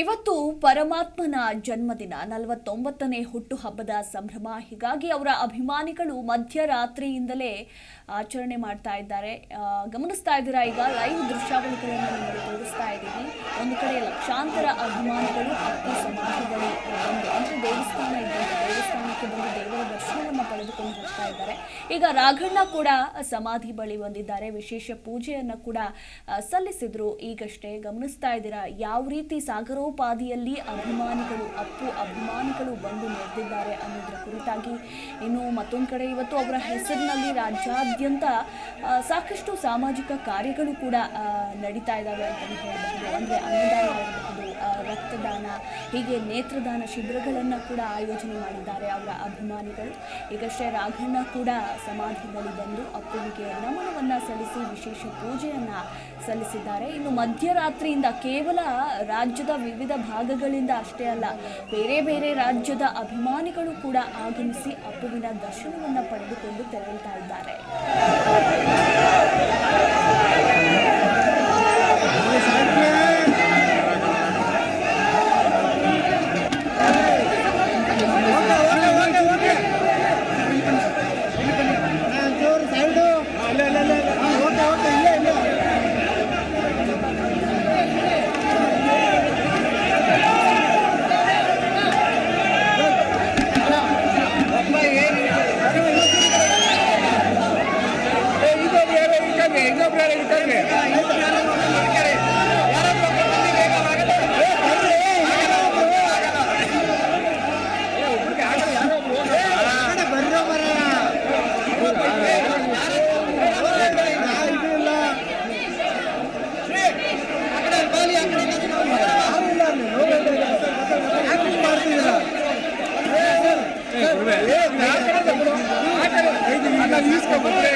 ಇವತ್ತು ಪರಮಾತ್ಮನ ಜನ್ಮದಿನ, ನಲವತ್ತೊಂಬತ್ತನೇ ಹುಟ್ಟುಹಬ್ಬದ ಸಂಭ್ರಮ. ಹೀಗಾಗಿ ಅವರ ಅಭಿಮಾನಿಗಳು ಮಧ್ಯರಾತ್ರಿಯಿಂದಲೇ ಆಚರಣೆ ಮಾಡ್ತಾ ಇದ್ದಾರೆ. ಗಮನಿಸ್ತಾ ಇದ್ದೀರಾ? ಈಗ ಲೈವ್ ದೃಶ್ಯಾವಳಿಗಳನ್ನು ನಿಮಗೆ ತೋರಿಸ್ತಾ ಇದ್ದೀವಿ ಒಂದು ಕಡೆ ಲಕ್ಷಾಂತರ ಅಭಿಮಾನಿಗಳು ಅಪ್ಪು ಸಮಾಧಿಗಳು ಅಂದರೆ ದೇವಸ್ಥಾನ ಇದ್ದಂತೆ ದೇವಸ್ಥಾನಕ್ಕೆ ಬಂದು ದೇವರ ದರ್ಶನವನ್ನು ಪಡೆದುಕೊಂಡು ಹೋಗ್ತಾ ಇದ್ದಾರೆ. ಈಗ ರಾಘಣ್ಣ ಕೂಡ ಸಮಾಧಿ ಬಳಿ ಬಂದಿದ್ದಾರೆ. ವಿಶೇಷ ಪೂಜೆಯನ್ನು ಕೂಡ ಸಲ್ಲಿಸಿದ್ರು. ಈಗಷ್ಟೇ ಗಮನಿಸ್ತಾ ಇದ್ದೀರಾ? ಯಾವ ರೀತಿ ಸಾಗರೋಪಾದಿಯಲ್ಲಿ ಅಭಿಮಾನಿಗಳು, ಅಪ್ಪು ಅಭಿಮಾನಿಗಳು ಬಂದು ನೆರೆದಿದ್ದಾರೆ ಅನ್ನೋದ್ರ ಕುರಿತಾಗಿ ಇನ್ನು ಮತ್ತೊಂದು ಕಡೆ ಇವತ್ತು ಅವರ ಹೆಸರಿನಲ್ಲಿ ರಾಜ್ಯಾದ್ಯಂತ ಸಾಕಷ್ಟು ಸಾಮಾಜಿಕ ಕಾರ್ಯಗಳು ಕೂಡ ನಡೀತಾ ಇದ್ದಾವೆ ಅಂತಲೇ ಹೇಳಬಹುದು. ಅಂದರೆ ಅನ್ನದಾನ ರಕ್ತದಾನ, ಹೀಗೆ ನೇತ್ರದಾನ ಶಿಬಿರಗಳನ್ನು ಕೂಡ ಆಯೋಜನೆ ಮಾಡಿದ್ದಾರೆ ಅವರ ಅಭಿಮಾನಿಗಳು. ಈಗಷ್ಟೇ ರಾಘಣ್ಣ ಕೂಡ ಸಮಾಧಿ ಬಂದು ಅಪ್ಪುವಿಗೆ ನಮನವನ್ನು ಸಲ್ಲಿಸಿ ವಿಶೇಷ ಪೂಜೆಯನ್ನು ಸಲ್ಲಿಸಿದ್ದಾರೆ. ಇನ್ನು ಮಧ್ಯರಾತ್ರಿಯಿಂದ ಕೇವಲ ರಾಜ್ಯದ ವಿವಿಧ ಭಾಗಗಳಿಂದ ಅಷ್ಟೇ ಅಲ್ಲ, ಬೇರೆ ಬೇರೆ ರಾಜ್ಯದ ಅಭಿಮಾನಿಗಳು ಕೂಡ ಆಗಮಿಸಿ ಅಪ್ಪುವಿನ ದರ್ಶನವನ್ನು ಪಡೆದುಕೊಂಡು ತೆರಳುತ್ತಾ ಇದ್ದಾರೆ.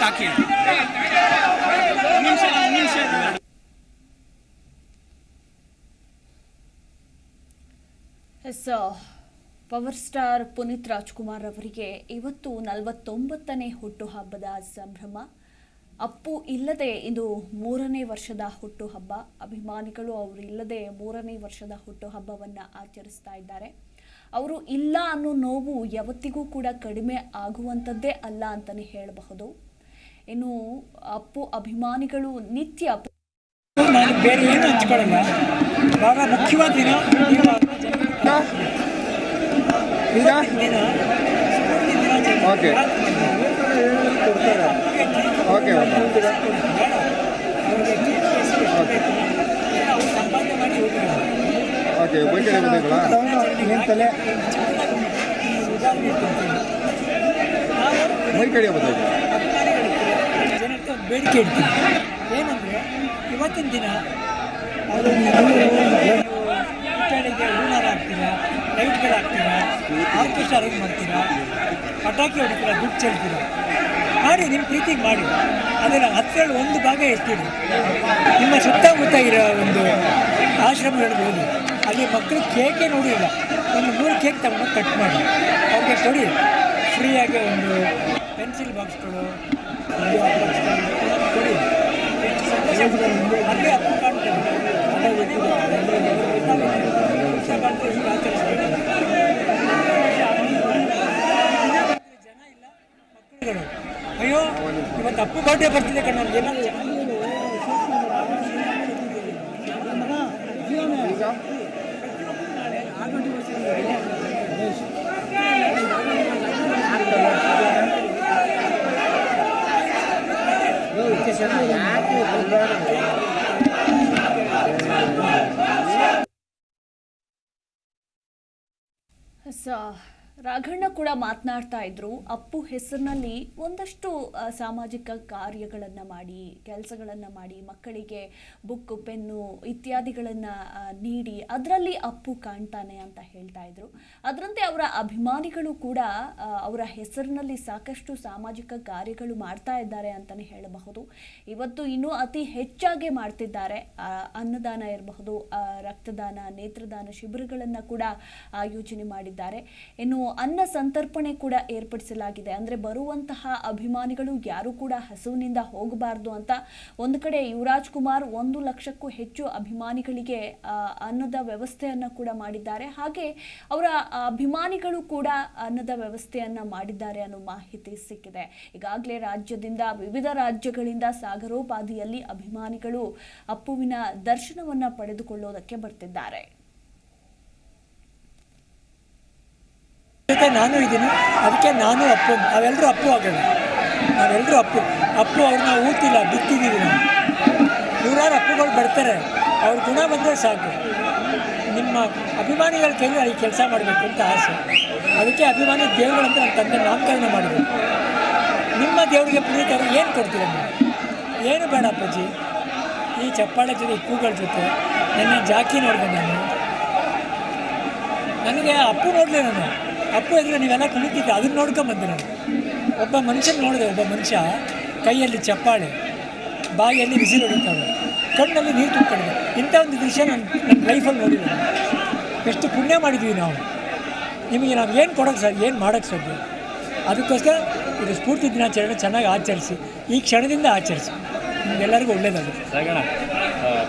ಹಾಕಿ ನಿಮಿಷ ನಿಮಿಷ yes power star Puneeth Rajkumar ಅವರಿಗೆ ಇವತ್ತು ನಲವತ್ತೊಂಬತ್ತನೇ ಹುಟ್ಟುಹಬ್ಬದ ಸಂಭ್ರಮ. ಅಪ್ಪು ಇಲ್ಲದೆ ಇದು ಮೂರನೇ ವರ್ಷದ ಹುಟ್ಟುಹಬ್ಬ. ಅಭಿಮಾನಿಗಳು ಅವರು ಇಲ್ಲದೆ ಮೂರನೇ ವರ್ಷದ ಹುಟ್ಟುಹಬ್ಬವನ್ನು ಆಚರಿಸ್ತಾ ಇದ್ದಾರೆ. ಅವರು ಇಲ್ಲ ಅನ್ನೋ ನೋವು ಯಾವತ್ತಿಗೂ ಕೂಡ ಕಡಿಮೆ ಆಗುವಂಥದ್ದೇ ಅಲ್ಲ ಅಂತಲೇ ಹೇಳಬಹುದು. ಇನ್ನು ಅಪ್ಪು ಅಭಿಮಾನಿಗಳು ನಿತ್ಯ ನಾನು ಬೇರೆ ಏನು ಹಂಚ್ಕೊಳ್ಳಲ್ಲ. ಬಹಳ ಮುಖ್ಯವಾದ ದಿನ ದಿನಾಚರಣೆ. ಕೊಡ್ತಾರೆ. Okay okay. ಬೈಕಲ್ಲೇ ಏನು ತಲೆ ಬೇಡಿಕೆ ಇಡ್ತೀನಿ ಏನಂದರೆ ಇವತ್ತಿನ ದಿನ ಪುತ್ಥಳಿಗೆ ಹೂನಾರ ಹಾಕ್ತೀರಾ ಲೈಟ್ಗಳು ಹಾಕ್ತೀರಾ ಆರ್ಕೆಸ್ಟ್ರಾ ಅರೇಂಜ್ ಮಾಡ್ತೀರಾ, ಪಟಾಕಿ ಹೊಡಿತೀರಾ, ದುಡ್ಡು ಚೆಲ್ತೀರಾ? ಮಾಡಿ ನಿಮ್ಮ ಪ್ರೀತಿಗೆ ಮಾಡಿ. ಅದರ ಹತ್ತರಲ್ಲಿ ಒಂದು ಭಾಗ ಇರ್ತೀವಿ ನಿಮ್ಮ ಸುತ್ತಮುತ್ತ ಇರೋ ಒಂದು ಆಶ್ರಮ ಹೋಗಿ ಅಲ್ಲಿ ಮಕ್ಕಳು ಕೇಕೇ ನೋಡಿಲ್ಲ. ಒಂದು ಮೂರು ಕೇಕ್ ತಗೊಂಡು ಕಟ್ ಮಾಡಿ. ಅವ್ರಿಗೆ ಕೊಡಿ. ಫ್ರೀಯಾಗಿ ಒಂದು ಪೆನ್ಸಿಲ್ ಬಾಕ್ಸ್ಗಳು ಕೊಡಿ. ಅಲ್ಲೇ ಅಯ್ಯೋ ಇವತ್ತು ಅಪ್ಪು ಬರ್ಡೇ ಬರ್ತಿದೆ ಕಣ ಎಲ್ಲ So ರಾಘಣ್ಣ ಕೂಡ ಮಾತನಾಡ್ತಾ ಇದ್ರು, ಅಪ್ಪು ಹೆಸರಿನಲ್ಲಿ ಒಂದಷ್ಟು ಸಾಮಾಜಿಕ ಕಾರ್ಯಗಳನ್ನು ಮಾಡಿ, ಕೆಲಸಗಳನ್ನು ಮಾಡಿ, ಮಕ್ಕಳಿಗೆ ಬುಕ್, ಪೆನ್ನು ಇತ್ಯಾದಿಗಳನ್ನು ನೀಡಿ ಅದರಲ್ಲಿ ಅಪ್ಪು ಕಾಣ್ತಾನೆ ಅಂತ ಹೇಳ್ತಾ ಇದ್ರು. ಅದರಂತೆ ಅವರ ಅಭಿಮಾನಿಗಳು ಕೂಡ ಅವರ ಹೆಸರಿನಲ್ಲಿ ಸಾಕಷ್ಟು ಸಾಮಾಜಿಕ ಕಾರ್ಯಗಳು ಮಾಡ್ತಾ ಇದ್ದಾರೆ ಅಂತಲೇ ಹೇಳಬಹುದು. ಇವತ್ತು ಇನ್ನೂ ಅತಿ ಹೆಚ್ಚಾಗಿ ಮಾಡ್ತಿದ್ದಾರೆ ಅನ್ನದಾನ ಇರಬಹುದು ರಕ್ತದಾನ, ನೇತ್ರದಾನ, ಶಿಬಿರಗಳನ್ನು ಕೂಡ ಆಯೋಜನೆ ಮಾಡಿದ್ದಾರೆ. ಇನ್ನು ಅನ್ನ ಸಂತರ್ಪಣೆ ಕೂಡ ಏರ್ಪಡಿಸಲಾಗಿದೆ. ಅಂದರೆ ಬರುವಂತಹ ಅಭಿಮಾನಿಗಳು ಯಾರು ಕೂಡ ಹಸುವಿನಿಂದ ಹೋಗಬಾರ್ದು ಅಂತ ಒಂದು ಕಡೆ ಯುವರಾಜ್ ಕುಮಾರ್ ಒಂದು ಲಕ್ಷಕ್ಕೂ ಹೆಚ್ಚು ಅಭಿಮಾನಿಗಳಿಗೆ ಅನ್ನದ ವ್ಯವಸ್ಥೆಯನ್ನು ಕೂಡ ಮಾಡಿದ್ದಾರೆ. ಹಾಗೆ ಅವರ ಅಭಿಮಾನಿಗಳು ಕೂಡ ಅನ್ನದ ವ್ಯವಸ್ಥೆಯನ್ನು ಮಾಡಿದ್ದಾರೆ ಅನ್ನೋ ಮಾಹಿತಿ ಸಿಕ್ಕಿದೆ. ಈಗಾಗಲೇ ರಾಜ್ಯದಿಂದ, ವಿವಿಧ ರಾಜ್ಯಗಳಿಂದ ಸಾಗರೋಪಾದಿಯಲ್ಲಿ ಅಭಿಮಾನಿಗಳು ಅಪ್ಪುವಿನ ದರ್ಶನವನ್ನು ಪಡೆದುಕೊಳ್ಳೋದಕ್ಕೆ ಬರ್ತಿದ್ದಾರೆ. ಜೊತೆ ನಾನು ಇದ್ದೀನಿ. ಅದಕ್ಕೆ ನಾನು ಅಪ್ಪು. ನಾವೆಲ್ಲರೂ ಅಪ್ಪು ಆಗೋಣ ನಾವೆಲ್ಲರೂ ಅಪ್ಪು. ಅಪ್ಪು ಅವ್ರನ್ನ ಊತಿಲ್ಲ ಬಿತ್ತಿದ್ದೀವಿ ನಾವು. ನೂರಾರು ಅಪ್ಪುಗಳು ಬರ್ತಾರೆ. ಅವ್ರ ಗುಣ ಬಂದರೆ ಸಾಕು. ನಿಮ್ಮ ಅಭಿಮಾನಿಗಳ ಕೈಲಿ ಈ ಕೆಲಸ ಮಾಡಬೇಕು ಅಂತ ಆಸೆ. ಅದಕ್ಕೆ ಅಭಿಮಾನಿ ದೇವರುಗಳಂತ ನನ್ನ ತಂದೆ ನಾಮಕರಣ ಮಾಡಿದೆ ನಿಮ್ಮ ದೇವರಿಗೆ ಪುನೀತರು ಏನು ಕೊಡ್ತೀರಾ ನೀವು? ಏನು ಬೇಡ ಅಪ್ಪಾಜಿ. ಈ ಚಪ್ಪಾಳೆ ಜೊತೆ, ಈ ಕೂಗಳ ಜೊತೆ, ನನ್ನ ಜಾಕಿ ನೋಡಿದೆ ನಾನು. ನನಗೆ ಅಪ್ಪು ನೋಡಲಿ ನಾನು. ಅಪ್ಪು ಎದುರು ನೀವೆಲ್ಲ ಕುಣಿತಿದ್ದೆ ಅದನ್ನ ನೋಡ್ಕೊಂಬಂದೆ ನಾನು. ಒಬ್ಬ ಮನುಷ್ಯನ ನೋಡಿದೆ, ಒಬ್ಬ ಮನುಷ್ಯ, ಕೈಯಲ್ಲಿ ಚಪ್ಪಾಳೆ, ಬಾಯಿಯಲ್ಲಿ ಬಿಸಿ ಹೊಡಿತಾವೆ ಕಣ್ಣಲ್ಲಿ ನೀರು ತುಂಬಿಕೊಂಡಿದೆ ಇಂಥ ಒಂದು ದೃಶ್ಯ ನಾನು ನನ್ನ ಲೈಫಲ್ಲಿ ನೋಡಿದೆ. ಎಷ್ಟು ಪುಣ್ಯ ಮಾಡಿದ್ವಿ ನಾವು. ನಿಮಗೆ ನಾವು ಏನು ಕೊಡೋಕ್ಕೆ ಸಾಧ್ಯ, ಏನು ಮಾಡೋಕ್ಕೆ ಸಾಧ್ಯ? ಅದಕ್ಕೋಸ್ಕರ ಇದು ಸ್ಫೂರ್ತಿ ದಿನಾಚರಣೆ ಚೆನ್ನಾಗಿ ಆಚರಿಸಿ, ಈ ಕ್ಷಣದಿಂದ ಆಚರಿಸಿ. ನಿಮಗೆಲ್ಲರಿಗೂ ಒಳ್ಳೆಯದಾಗುತ್ತೆ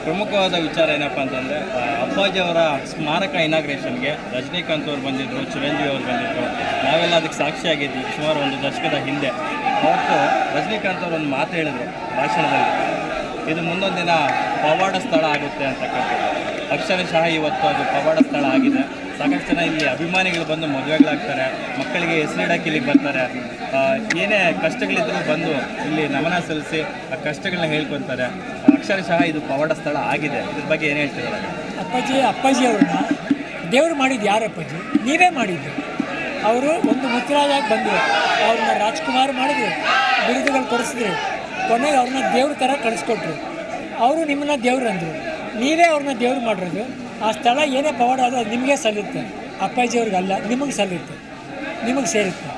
ಪ್ರಮುಖವಾದ ವಿಚಾರ ಏನಪ್ಪ ಅಂತಂದರೆ ಅಪ್ಪಾಜಿ ಅವರ ಸ್ಮಾರಕ ಇನಾಗ್ರೇಷನ್ಗೆ ರಜನಿಕಾಂತ್ ಅವರು ಬಂದಿದ್ದರು ಚಿರಂಜೀವಿ ಅವರು ಬಂದಿದ್ದರು ನಾವೆಲ್ಲ ಅದಕ್ಕೆ ಸಾಕ್ಷಿಯಾಗಿದ್ವಿ, ಸುಮಾರು ಒಂದು ದಶಕದ ಹಿಂದೆ. ಅವತ್ತು ರಜನಿಕಾಂತ್ ಅವರು ಒಂದು ಮಾತು ಹೇಳಿದರು ಭಾಷಣದಲ್ಲಿ. ಇದು ಮುಂದೊಂದು ದಿನ ಪವಾಡ ಸ್ಥಳ ಆಗುತ್ತೆ ಅಂತಕ್ಕಂಥದ್ದು ಅಕ್ಷರಶಃ ಇವತ್ತು ಅದು ಪವಾಡ ಸ್ಥಳ ಆಗಿದೆ. ಸಾಕಷ್ಟು ಜನ ಇಲ್ಲಿ ಅಭಿಮಾನಿಗಳು ಬಂದು ಮದುವೆಗಳಾಗ್ತಾರೆ, ಮಕ್ಕಳಿಗೆ ಹೆಸರಿಡಕ್ಕೆ ಇಲ್ಲಿಗೆ ಬರ್ತಾರೆ. ಏನೇ ಕಷ್ಟಗಳಿದ್ದರೂ ಬಂದು ಇಲ್ಲಿ ನಮನ ಸಲ್ಲಿಸಿ ಆ ಕಷ್ಟಗಳನ್ನ ಹೇಳ್ಕೊತಾರೆ ಅಕ್ಷರಶಃ ಇದು ಪವಾಡ ಸ್ಥಳ ಆಗಿದೆ. ಇದ್ರ ಬಗ್ಗೆ ಏನು ಹೇಳ್ತಿದ್ದಾರೆ ಅಪ್ಪಾಜಿ ಅಪ್ಪಾಜಿ ಅವ್ರನ್ನ ದೇವ್ರು ಮಾಡಿದ್ದು ಯಾರು ಅಪ್ಪಾಜಿ? ನೀವೇ ಮಾಡಿದ್ದು. ಅವರು ಒಂದು ಮುತ್ತರಾಜಾಗಿ ಬಂದರು. ಅವ್ರನ್ನ ರಾಜ್ಕುಮಾರ್ ಮಾಡಿದ್ರು. ಬಿರುದುಗಳು ಕೊಡಿಸಿದ್ರು. ಕೊನೆಗೆ ಅವ್ರನ್ನ ದೇವ್ರ ಥರ ಕಳಿಸ್ಕೊಟ್ರು. ಅವರು ನಿಮ್ಮನ್ನ ದೇವ್ರು ಅಂದರು. ನೀವೇ ಅವ್ರನ್ನ ದೇವ್ರು ಮಾಡಿರೋದು. ಆ ಸ್ಥಳ ಏನೇ ಪವಾಡ ಅದು ಅದು ನಿಮಗೆ ಸಲ್ಲುತ್ತೆ. ಅಪ್ಪಾಜಿ ಅವ್ರಿಗಲ್ಲ ನಿಮಗೆ ಸಲ್ಲುತ್ತೆ. ನಿಮಗೆ ಸೇರುತ್ತೆ.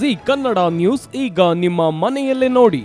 ಜಿ ಕನ್ನಡ ನ್ಯೂಸ್ ಈಗ ನಿಮ್ಮ ಮನೆಯಲ್ಲೇ ನೋಡಿ.